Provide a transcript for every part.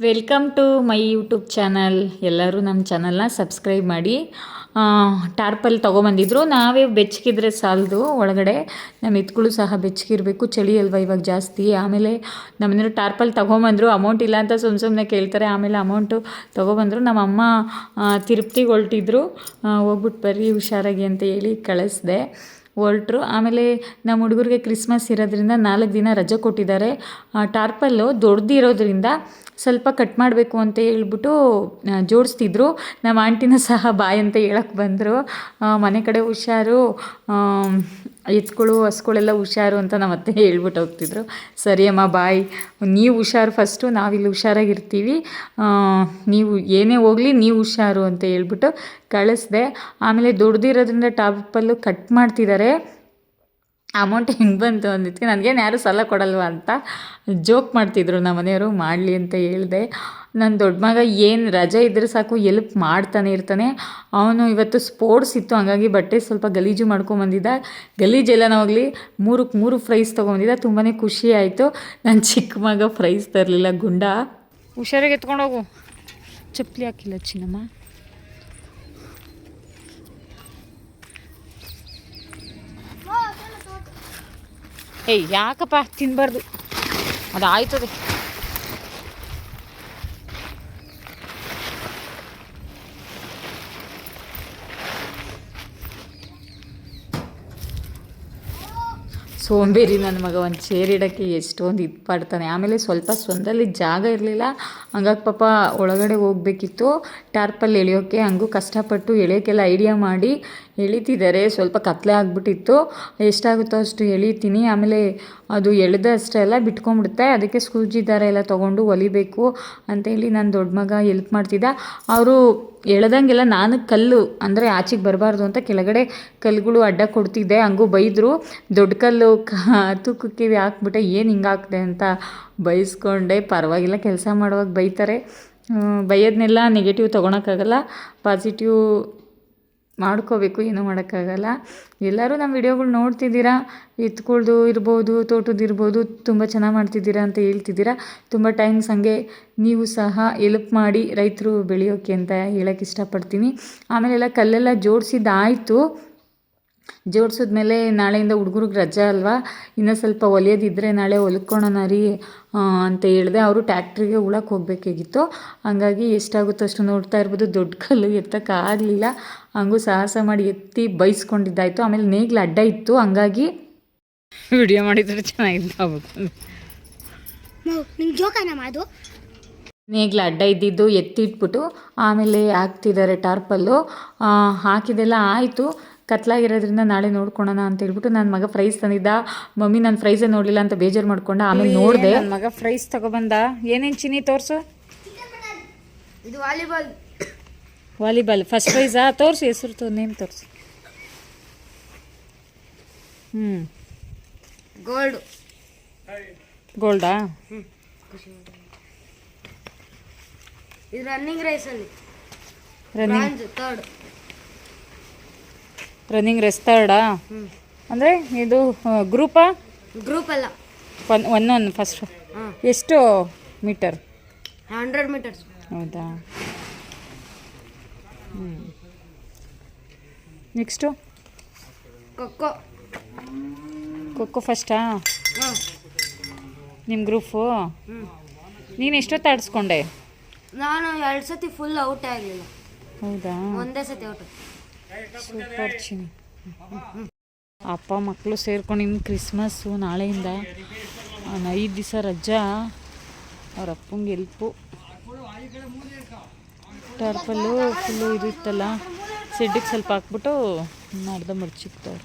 Welcome to my YouTube channel. ಎಲ್ಲರೂ ನಮ್ಮ ಚಾನಲ್ನ ಸಬ್ಸ್ಕ್ರೈಬ್ ಮಾಡಿ. ಟಾರ್ಪಲ್ ತೊಗೊಬಂದಿದ್ರು. ನಾವೇ ಬೆಚ್ಚಗಿದ್ರೆ ಸಾಲದು. ಒಳಗಡೆ ನಮ್ಮ ಎತ್ಗಳು ಸಹ ಬೆಚ್ಚಗಿರಬೇಕು. ಚಳಿ ಅಲ್ವಾ ಇವಾಗ ಜಾಸ್ತಿ. ಆಮೇಲೆ ನಮ್ಮನೇರು ಟಾರ್ಪಲ್ ತೊಗೊಂಬಂದರು. ಅಮೌಂಟ್ ಇಲ್ಲ ಅಂತ ಸುಮ್ಮ ಸುಮ್ಮನೆ ಕೇಳ್ತಾರೆ. ಆಮೇಲೆ ಅಮೌಂಟು ತೊಗೊಬಂದರು. ನಮ್ಮ ಅಮ್ಮ ಆ, ತಿರುಪ್ತಿಗೆ ಹೊಲ್ಟಿದ್ರು. ಹೋಗ್ಬಿಟ್ಟು ಬರ್ರಿ ಹುಷಾರಾಗಿ ಅಂತ ಹೇಳಿ ಕಳಿಸ್ದೆ. ಹೊರಟ್ರು ಆಮೇಲೆ ನಮ್ಮ ಹುಡುಗರಿಗೆ ಕ್ರಿಸ್ಮಸ್ ಇರೋದ್ರಿಂದ ನಾಲ್ಕು ದಿನ ರಜೆ ಕೊಟ್ಟಿದ್ದಾರೆ. ಟಾರ್ಪಲ್ಲು ದೊಡ್ಡದಿರೋದ್ರಿಂದ ಸ್ವಲ್ಪ ಕಟ್ ಮಾಡಬೇಕು ಅಂತ ಹೇಳ್ಬಿಟ್ಟು ಜೋಡಿಸ್ತಿದ್ರು. ನಮ್ಮ ಆಂಟಿನ ಸಹ ಬಾಯ್ ಅಂತ ಹೇಳಕ್ಕೆ ಬಂದರು. ಮನೆ ಕಡೆ ಹುಷಾರು ಎತ್ಕೊಳು ಹಸ್ಗಳೆಲ್ಲ ಹುಷಾರು ಅಂತ ನಮ್ಮ ಅತ್ತೆ ಹೇಳ್ಬಿಟ್ಟು ಹೋಗ್ತಿದ್ರು. ಸರಿ ಅಮ್ಮ, ಬಾಯ್. ನೀವು ಹುಷಾರು ಫಸ್ಟು ನಾವಿಲ್ಲಿ ಹುಷಾರಾಗಿರ್ತೀವಿ. ನೀವು ಏನೇ ಹೋಗಲಿ ನೀವು ಹುಷಾರು ಅಂತ ಹೇಳ್ಬಿಟ್ಟು ಕಳಿಸ್ದೆ. ಆಮೇಲೆ ದೊಡ್ಡದಿರೋದ್ರಿಂದ ಟಾಪಲ್ಲು ಕಟ್ ಮಾಡ್ತಿದ್ದಾರೆ ಅಮೌಂಟ್ ಹೆಂಗೆ ಬಂತು ಅಂದಿದ್ದಕ್ಕೆ ನನಗೇನು ಯಾರೂ ಸಾಲ ಕೊಡಲ್ವ ಅಂತ ಜೋಕ್ ಮಾಡ್ತಿದ್ರು ನಮ್ಮ ಮನೆಯವರು, ಮಾಡಲಿ ಅಂತ ಹೇಳಿದೆ. ನನ್ನ ದೊಡ್ಡ ಮಗ ಏನು ರಜೆ ಇದ್ದರೆ ಸಾಕು ಎಲ್ಪ್ ಮಾಡ್ತಾನೆ ಇರ್ತಾನೆ. ಅವನು ಇವತ್ತು ಸ್ಪೋರ್ಟ್ಸ್ ಇತ್ತು, ಹಂಗಾಗಿ ಬಟ್ಟೆ ಸ್ವಲ್ಪ ಗಲೀಜು ಮಾಡ್ಕೊಂಬಂದಿದ್ದ ಗಲೀಜೆಲ್ಲ ಹೋಗಲಿ ಮೂರಕ್ಕೆ ಮೂರು ಫ್ರೈಸ್ ತೊಗೊಂಬಂದಿದ್ದ ತುಂಬಾ ಖುಷಿ ಆಯಿತು. ನನ್ನ ಚಿಕ್ಕ ಮಗ ಫ್ರೈಸ್ ತರಲಿಲ್ಲ, ಗುಂಡ. ಹುಷಾರಾಗಿ ಎತ್ಕೊಂಡೋಗು ಚಪ್ಪಲಿ ಹಾಕಿಲ್ಲ ಚಿನ್ನಮ್ಮ. ಏಯ್ ಯಾಕಪ್ಪ ತಿನ್ನಬಾರ್ದು ಅದು ಆಯ್ತದೆ ಸೋಂಬೇರಿ ನನ್ನ ಮಗ ಒಂದು ಚೇರ್ ಇಡೋಕ್ಕೆ ಎಷ್ಟೊಂದು ಇದು ಪಡ್ತಾನೆ ಆಮೇಲೆ ಸ್ವಲ್ಪ ಸ್ವಂದಲ್ಲಿ ಜಾಗ ಇರಲಿಲ್ಲ. ಹಂಗಾಗಿ ಪಾಪ ಒಳಗಡೆ ಹೋಗಬೇಕಿತ್ತು. ಟಾರ್ಪಲ್ಲಿ ಎಳೆಯೋಕ್ಕೆ ಹಂಗೂ ಕಷ್ಟಪಟ್ಟು ಎಳೆಯೋಕ್ಕೆಲ್ಲ ಐಡಿಯಾ ಮಾಡಿ ಎಳಿತಿದ್ದಾರೆ. ಸ್ವಲ್ಪ ಕತ್ಲೆ ಆಗಿಬಿಟ್ಟಿತ್ತು. ಎಷ್ಟಾಗುತ್ತೋ ಅಷ್ಟು ಎಳಿತೀನಿ. ಆಮೇಲೆ ಅದು ಎಳೆದ ಅಷ್ಟೆಲ್ಲ ಬಿಟ್ಕೊಂಡ್ಬಿಡುತ್ತೆ. ಅದಕ್ಕೆ ಸೂಜಿ ದಾರ ಎಲ್ಲ ತೊಗೊಂಡು ಹೊಲಿಬೇಕು ಅಂತೇಳಿ ನನ್ನ ದೊಡ್ಡ ಮಗ ಎಲ್ಪ್ ಮಾಡ್ತಿದ್ದ. ಅವರು ಎಳ್ದಂಗೆಲ್ಲ ನಾನು ಕಲ್ಲು ಅಂದರೆ ಆಚೆಗೆ ಬರಬಾರ್ದು ಅಂತ ಕೆಳಗಡೆ ಕಲ್ಲುಗಳು ಅಡ್ಡ ಕೊಡ್ತಿದ್ದೆ. ಹಂಗೂ ಬೈದರು. ದೊಡ್ಡ ಕಲ್ಲು ತೂಕಕ್ಕೆ ಹಾಕ್ಬಿಟ್ಟೆ. ಏನು ಹಿಂಗೆ ಹಾಕ್ದೆ ಅಂತ ಬೈಸ್ಕೊಂಡೆ. ಪರವಾಗಿಲ್ಲ, ಕೆಲಸ ಮಾಡುವಾಗ ಬೈತಾರೆ. ಬೈಯೋದನ್ನೆಲ್ಲ ನೆಗೆಟಿವ್ ತೊಗೊಳಕ್ಕಾಗಲ್ಲ ಪಾಸಿಟಿವ್ ಮಾಡ್ಕೋಬೇಕು, ಏನೂ ಮಾಡೋಕ್ಕಾಗಲ್ಲ. ಎಲ್ಲರೂ ನಮ್ಮ ವಿಡಿಯೋಗಳು ನೋಡ್ತಿದ್ದೀರಾ? ಎತ್ಕೊಳ್ದು ಇರ್ಬೋದು ತೋಟದ್ದು ಇರ್ಬೋದು, ತುಂಬ ಚೆನ್ನಾಗಿ ಮಾಡ್ತಿದ್ದೀರಾ ಅಂತ ಹೇಳ್ತಿದ್ದೀರಾ? ತುಂಬ ಟೈಮ್ಸ್ ಹಾಗೆ. ನೀವು ಸಹ ಎಲ್ಪ್ ಮಾಡಿ ರೈತರು ಬೆಳೆಯೋಕ್ಕೆ ಅಂತ ಹೇಳೋಕ್ಕೆ ಇಷ್ಟಪಡ್ತೀನಿ. ಆಮೇಲೆಲ್ಲ ಕಲ್ಲೆಲ್ಲ ಜೋಡಿಸಿದ್ದಾಯಿತು. ಜೋಡಿಸಿದ್ಮೇಲೆ ನಾಳೆಯಿಂದ ಹುಡುಗರಿಗೆ ರಜೆ ಅಲ್ವಾ? ಇನ್ನೂ ಸ್ವಲ್ಪ ಹೊಲಿಯೋದಿದ್ರೆ ನಾಳೆ ಹೊಲ್ಕೊಳೋಣ ರೀ ಅಂತ ಹೇಳಿದೆ. ಅವರು ಟ್ಯಾಕ್ಟ್ರಿಗೆ ಉಳಕ್ಕೆ ಹೋಗಬೇಕಾಗಿತ್ತು. ಹಂಗಾಗಿ ಎಷ್ಟಾಗುತ್ತೋ ಅಷ್ಟು ನೋಡ್ತಾ ಇರ್ಬೋದು. ದೊಡ್ಡ ಕಲ್ಲು ಎತ್ತಕ್ಕಾಗಲಿಲ್ಲ ಹಂಗೂ ಸಾಹಸ ಮಾಡಿ ಎತ್ತಿ ಬೈಸ್ಕೊಂಡಿದ್ದಾಯಿತು. ಆಮೇಲೆ ನೇಗ್ಲು ಅಡ್ಡ ಇತ್ತು. ಹಂಗಾಗಿ ವಿಡಿಯೋ ಮಾಡಿದ್ರೆ ಚೆನ್ನಾಗಿದ್ದು ನೇಗ್ಲ ಅಡ್ಡ ಇದ್ದಿದ್ದು ಎತ್ತಿಟ್ಬಿಟ್ಟು ಆಮೇಲೆ ಹಾಕ್ತಿದ್ದಾರೆ ಟಾರ್ಪಲ್ಲು. ಹಾಕಿದೆಲ್ಲ ಆಯಿತು. ಕತ್ಲಾಗಿರೋದ್ರಿಂದ ನಾಳೆ ನೋಡ್ಕೊಳೋಣ ಅಂತ ಹೇಳ್ಬಿಟ್ಟು ನನ್ನ ಮಗ ಪ್ರೈಸ್ ತಂದಿದ್ದ. ಮಮ್ಮಿ ನಾನು ಫ್ರೈಸೇ ನೋಡಲಿಲ್ಲ ಅಂತ ಬೇಜಾರು ಮಾಡ್ಕೊಂಡು ಆಮೇಲೆ ನೋಡಿದೆ. ನನ್ನ ಮಗ ಫ್ರೈಸ್ ತಗೊಬಂದ. ಏನೇನು ಚಿನ್ನಿ ತೋರಿಸು? ಇದು ವಾಲಿಬಾಲ್. ವಾಲಿಬಾಲ್. ಫಸ್ಟ್ ಪ್ರೈಸಾ ತೋರಿಸು ಹೆಸರು ತೋ ನೇಮ್ ತೋರಿಸು. ಹ್ಞೂ ಗೋಲ್ಡ್ ಗೋಲ್ಡಾ ಇದು running ರೇಸಲ್ಲಿ running third third running race ತರ್ಡಾ ಹ್ಞೂ ಅಂದರೆ ಇದು ಗ್ರೂಪಾ ಗ್ರೂಪ್ ಅಲ್ಲ. ಒನ್ ಒನ್ ಒನ್ ಫಸ್ಟ್ ಎಷ್ಟು ಮೀಟರ್ ಹಂಡ್ರೆಡ್ ಮೀಟರ್ಸ್ ಹೌದಾ? ಹ್ಞೂ ನೆಕ್ಸ್ಟು ಖೋಖೋ ಖೋಖೋ ಫಸ್ಟಾ ನಿಮ್ಮ ಗ್ರೂಪು ನೀನು ಎಷ್ಟೊತ್ತು ಆಡಿಸ್ಕೊಂಡೆ? ನಾನು ಎರಡು ಸತಿ ಫುಲ್ ಔಟ್ ಆಗಲಿಲ್ಲ ಹೌದಾ? ಒಂದೇ ಸತಿ ಔಟ್ ಸೂಪರ್ ಚಿನಿ ಅಪ್ಪ ಮಕ್ಕಳು ಸೇರ್ಕೊಂಡು ಇನ್ನು ಕ್ರಿಸ್ಮಸ್ಸು ನಾಳೆಯಿಂದ ಐದು ದಿವಸ ರಜಾ. ಅವ್ರ ಅಪ್ಪಂಗೆ ಎಲ್ಪು ಟರ್ಪಲ್ಲು ಫುಲ್ಲು ಇರುತ್ತಲ್ಲ. ಸೆಡ್ಡಿಗೆ ಸ್ವಲ್ಪ ಹಾಕ್ಬಿಟ್ಟು ಮಾಡ್ದೆ ಅರ್ಧ ಮಡ್ಚಿಕ್ತವ್ರು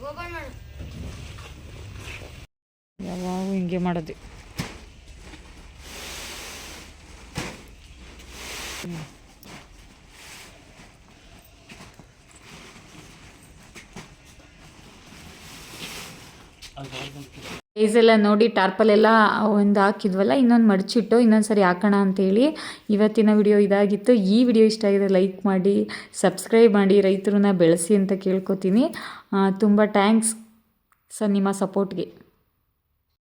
ಓಪನ್ ಮಾಡು ಹಿಂಗೆ ಮಾಡೋದು ಸೈಜೆಲ್ಲ ನೋಡಿ ಟಾರ್ಪಲ್ ಎಲ್ಲ ಒಂದು ಹಾಕಿದ್ವಲ್ಲ, ಇನ್ನೊಂದು ಮಡಚಿಟ್ಟು ಇನ್ನೊಂದು ಸರಿ ಹಾಕೋಣ ಅಂತೇಳಿ ಇವತ್ತಿನ ವಿಡಿಯೋ ಇದಾಗಿತ್ತು. ಈ ವಿಡಿಯೋ ಇಷ್ಟ ಆಗಿದೆ ಲೈಕ್ ಮಾಡಿ, ಸಬ್ಸ್ಕ್ರೈಬ್ ಮಾಡಿ, ರೈತರನ್ನ ಬೆಳೆಸಿ ಅಂತ ಕೇಳ್ಕೊತೀನಿ. ತುಂಬ ಟ್ಯಾಂಕ್ಸ್ ಸರ್ ನಿಮ್ಮ ಸಪೋರ್ಟ್ಗೆ